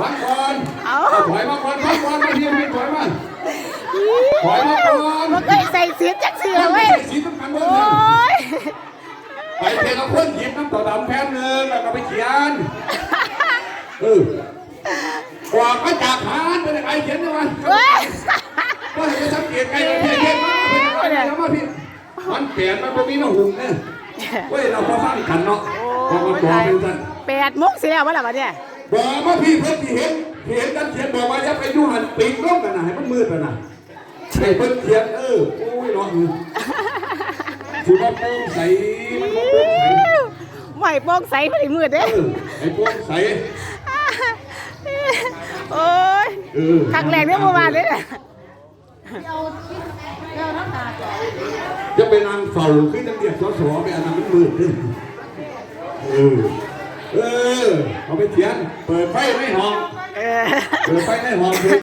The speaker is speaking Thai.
ฟังก่อนเอาถอยมาก่อนฟังก่อนมาพี่พี่ถอยมาถอยมาก่อนมันเคยใส่เสียจักเสือเว้ยสีสำคัญเบอโอ้ร์หนึ่งยไปเทละคนหยิบน้ำต่อดำแผ่นหนึ่งแล้วก็ไปเขียนเออกว่าก็จากหานไปเลยใครเขียนได้ไหมเว้ยก็เห็นสังเกตไงเขียนเขียนมาเป็นอะไรมาพี่มันเปลี่ยนมันบ่มีน้ำหุ่นเนี่ยเว้ยเราพอฟังกันเนาะพอมาบอกเป็นกันแปดโมุกสิแล้ววะล่ะวะเนี่ย บอกมาพี่เพื่อนที่เห็นที่เห็นกันเขียนบอกว่าอย่าไปยุ่งหันปีกล้มกันนะให้มันมืดไปนะให้เพิ่นเขียนเออโอ้ยน้องคือว่าโปร่งใสมันบ่โปร่งใสไหวโป้งใสไม่ได้มืดเอเด้อไอ้โปร่งใสโอ้ยเออครั้งแรกเนี่ยเมื่อวานเลยน่ะจะไปนางเฝ้าขึ้นตั้งเดียบสอสอไปอันนั้นมันมืดขึ้นเออ เออเอาไปเขียน เปิดไฟในห้องเออเปิดไฟในห้อง